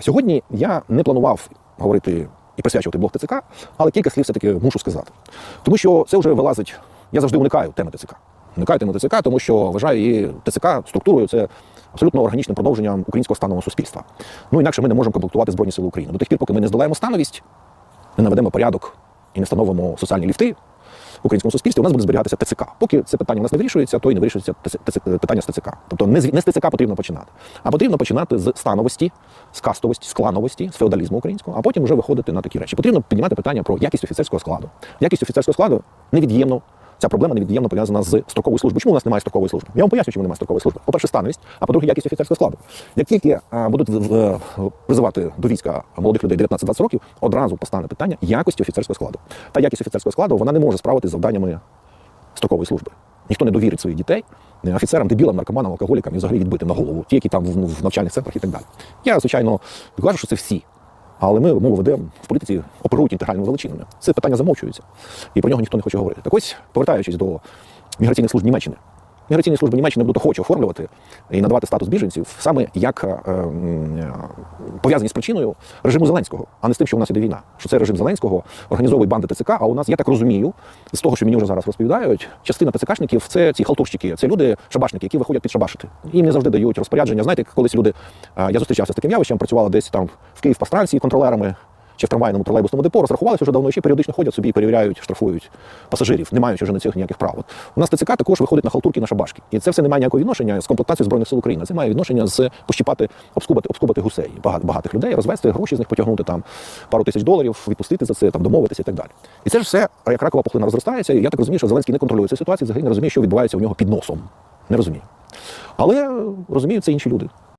Сьогодні я не планував говорити і присвячувати блок ТЦК, але кілька слів все-таки мушу сказати. Тому що це вже вилазить. Я завжди уникаю теми ТЦК. Уникаю теми ТЦК, тому що вважаю її ТЦК структурою це абсолютно органічним продовженням українського станового суспільства. Ну інакше ми не можемо комплектувати Збройні Сили України. До тих пір, поки ми не здолаємо становість, не наведемо порядок і не встановимо соціальні ліфти українському суспільстві, у нас буде зберігатися ТЦК. Поки це питання у нас не вирішується, то і не вирішується ТЦ- питання з ТЦК. Тобто не з, не з ТЦК потрібно починати, а потрібно починати з становості, з кастовості, з клановості, з феодалізму українського, а потім вже виходити на такі речі. Потрібно піднімати питання про якість офіцерського складу. Якість офіцерського складу невід'ємно. Ця проблема невід'ємно пов'язана з строковою службою. Чому у нас немає строкової служби? Я вам поясню, чому немає строкової служби. По-перше, становість, а по-друге, якість офіцерського складу. Як тільки будуть в- в- призивати до війська молодих людей 19-20 років, одразу постане питання якості офіцерського складу. Та якість офіцерського складу вона не може справити з завданнями строкової служби. Ніхто не довірить своїх дітей е, офіцерам, дебілам, наркоманам, алкоголікам і взагалі відбити на голову, ті, які там в навчальних центрах і так далі. Я, звичайно, кажу, що це всі. Але ми мову ведемо в політиці, оперують інтегральними величинами. Це питання замовчується, і про нього ніхто не хоче говорити. Так ось, повертаючись до міграційних служб Німеччини. Міграційні служби Німеччини будуть охоче оформлювати і надавати статус біженців саме як е, е, пов'язані з причиною режиму Зеленського, а не з тим, що у нас іде війна. Що це режим Зеленського організовує банди ТЦК. А у нас, я так розумію, з того, що мені вже зараз розповідають, частина ТЦКшників це ці халтурщики, це люди, шабашники, які виходять підшабашити. Їм не завжди дають розпорядження. Знаєте, колись люди, е, я зустрічався з таким явищем, працювали десь там в Київ по станції контролерами. Чи в трамвайному тролейбусному депо розрахувалися вже давно і ще періодично ходять собі і перевіряють, штрафують пасажирів, не маючи вже на цих ніяких прав. У нас ТЦК також виходить на халтурки на шабашки. І це все не має ніякого відношення з комплектацією Збройних сил України. Це має відношення з пощіпати, обскубати, обскубати гусей. Багато багатих людей, розвести, гроші з них потягнути там пару тисяч доларів, відпустити за це, там домовитися і так далі. І це ж все як ракова пухлина розростається. І я так розумію, що Зеленський не контролює цю ситуацію, взагалі не розуміє, що відбувається у нього під носом. Не розуміє. Але розуміють це інші люди.